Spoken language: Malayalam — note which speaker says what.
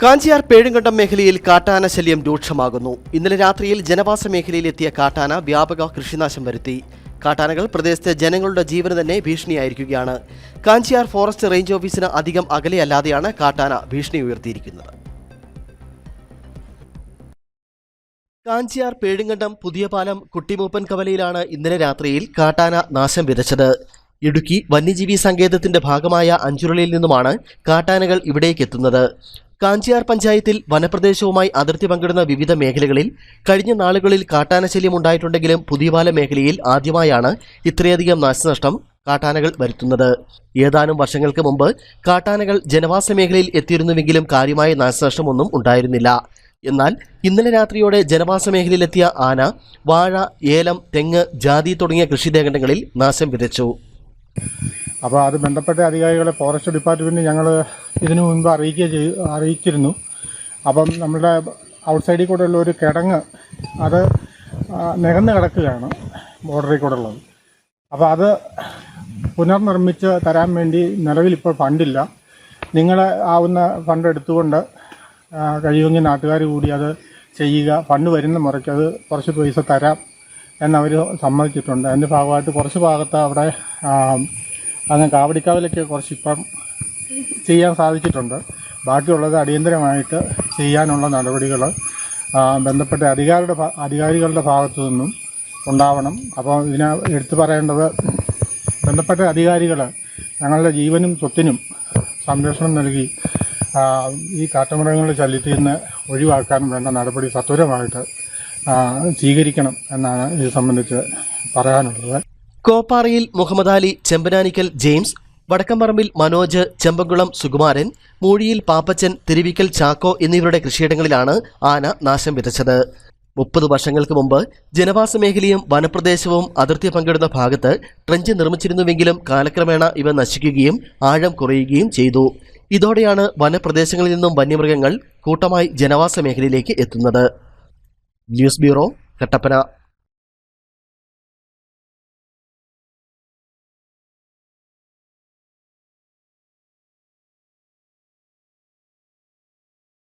Speaker 1: കാഞ്ചിയാർ പേഴുങ്കണ്ടം മേഖലയിൽ കാട്ടാന ശല്യം രൂക്ഷമാകുന്നു. ഇന്നലെ രാത്രിയിൽ ജനവാസ മേഖലയിലെത്തിയ കാട്ടാന വ്യാപക കൃഷിനാശം വരുത്തി. കാട്ടാനകൾ പ്രദേശത്തെ ജനങ്ങളുടെ ജീവന് തന്നെ ഭീഷണിയായിരിക്കുകയാണ്. കാഞ്ചിയാർ ഫോറസ്റ്റ് റേഞ്ച് ഓഫീസിന് അധികം അകലെയല്ലാതെയാണ് കാട്ടാന ഭീഷണി ഉയർത്തിയിരിക്കുന്നത്. കാഞ്ചിയാർ പേഴുങ്കണ്ടം പുതിയ പാലം കുട്ടിമൂപ്പൻ കവലയിലാണ് ഇന്നലെ രാത്രിയിൽ കാട്ടാന നാശം വിതച്ചത്. ഇടുക്കി വന്യജീവി സങ്കേതത്തിന്റെ ഭാഗമായ അഞ്ചുരുളിയിൽ നിന്നുമാണ് കാട്ടാനകൾ ഇവിടേക്ക് എത്തുന്നത് കാഞ്ചിയാർ പഞ്ചായത്തിൽ വനപ്രദേശവുമായി അതിർത്തി പങ്കിടുന്ന വിവിധ മേഖലകളിൽ കഴിഞ്ഞ നാളുകളിൽ കാട്ടാനശല്യം ഉണ്ടായിട്ടുണ്ടെങ്കിലും പുതിയപാല മേഖലയിൽ ആദ്യമായാണ് ഇത്രയധികം നാശനഷ്ടം കാട്ടാനകൾ വരുത്തുന്നത്. ഏതാനും വർഷങ്ങൾക്ക് മുമ്പ് കാട്ടാനകൾ ജനവാസ മേഖലയിൽ എത്തിയിരുന്നുവെങ്കിലും കാര്യമായ നാശനഷ്ടമൊന്നും ഉണ്ടായിരുന്നില്ല. എന്നാൽ ഇന്നലെ രാത്രിയോടെ ജനവാസ മേഖലയിലെത്തിയ ആന വാഴ ഏലം തെങ്ങ് ജാതി തുടങ്ങിയ കൃഷിദേഹങ്ങളിൽ നാശം വിതച്ചു.
Speaker 2: അപ്പോൾ അത് ബന്ധപ്പെട്ട അധികാരികളെ ഫോറസ്റ്റ് ഡിപ്പാർട്ട്മെന്റ് ഞങ്ങൾ ഇതിനു മുൻപ് അറിയിക്കുക അറിയിച്ചിരുന്നു. അപ്പം നമ്മുടെ ഔട്ട്സൈഡിൽ ഉള്ള ഒരു കിടങ്ങ് അത് നികന്ന് കിടക്കുകയാണ് ബോർഡറിൽ കൂടെ ഉള്ളത്. അപ്പോൾ അത് പുനർനിർമ്മിച്ച് തരാൻ വേണ്ടി നിലവിൽ ഇപ്പോൾ ഫണ്ടില്ല. നിങ്ങൾ ആവുന്ന ഫണ്ട് എടുത്തുകൊണ്ട് കഴിയുമെങ്കിൽ നാട്ടുകാർ കൂടി അത് ചെയ്യുക. ഫണ്ട് വരുന്ന മുറയ്ക്ക് അത് കുറച്ച് പൈസ തരാം എന്നവർ സമ്മതിച്ചിട്ടുണ്ട്. അതിന്റെ ഭാഗമായിട്ട് കുറച്ച് ഭാഗത്ത് അവിടെ ആ, അങ്ങ് കാവടിക്കാവിലൊക്കെ കുറച്ച് ഇപ്പം ചെയ്യാൻ സാധിച്ചിട്ടുണ്ട്. ബാക്കിയുള്ളത് അടിയന്തരമായിട്ട് ചെയ്യാനുള്ള നടപടികൾ ബന്ധപ്പെട്ട അധികാരിയുടെ അധികാരികളുടെ ഭാഗത്തു നിന്നും ഉണ്ടാവണം. അപ്പോൾ ഇതിനെ എടുത്തു പറയേണ്ടത് ബന്ധപ്പെട്ട അധികാരികൾ ഞങ്ങളുടെ ജീവനും സ്വത്തിനും സംരക്ഷണം നൽകി ഈ കാട്ടുമൃഗങ്ങളുടെ ശല്യത്തിൽ നിന്ന് ഒഴിവാക്കാൻ വേണ്ട നടപടി സത്വരമായിട്ട് സ്വീകരിക്കണം എന്നാണ് ഇത് സംബന്ധിച്ച് പറയാനുള്ളത്.
Speaker 1: കോപ്പാറയിൽ മുഹമ്മദ് അലി ചെമ്പനാനിക്കൽ ജെയിംസ് വടക്കമ്പറമ്പിൽ മനോജ് ചെമ്പകുളം സുകുമാരൻ മൂഴിയിൽ പാപ്പച്ചൻ തിരുവിക്കൽ ചാക്കോ എന്നിവരുടെ കൃഷിയിടങ്ങളിലാണ് ആന നാശം വിതച്ചത്. മുപ്പത് വർഷങ്ങൾക്ക് മുമ്പ് ജനവാസ മേഖലയും വനപ്രദേശവും അതിർത്തി പങ്കിടുന്ന ഭാഗത്ത് ട്രഞ്ച് നിർമ്മിച്ചിരുന്നുവെങ്കിലും കാലക്രമേണ ഇവ നശിക്കുകയും ആഴം കുറയുകയും ചെയ്തു. ഇതോടെയാണ് വനപ്രദേശങ്ങളിൽ നിന്നും വന്യമൃഗങ്ങൾ കൂട്ടമായി ജനവാസ മേഖലയിലേക്ക് എത്തുന്നത്. News bureau Kattappana.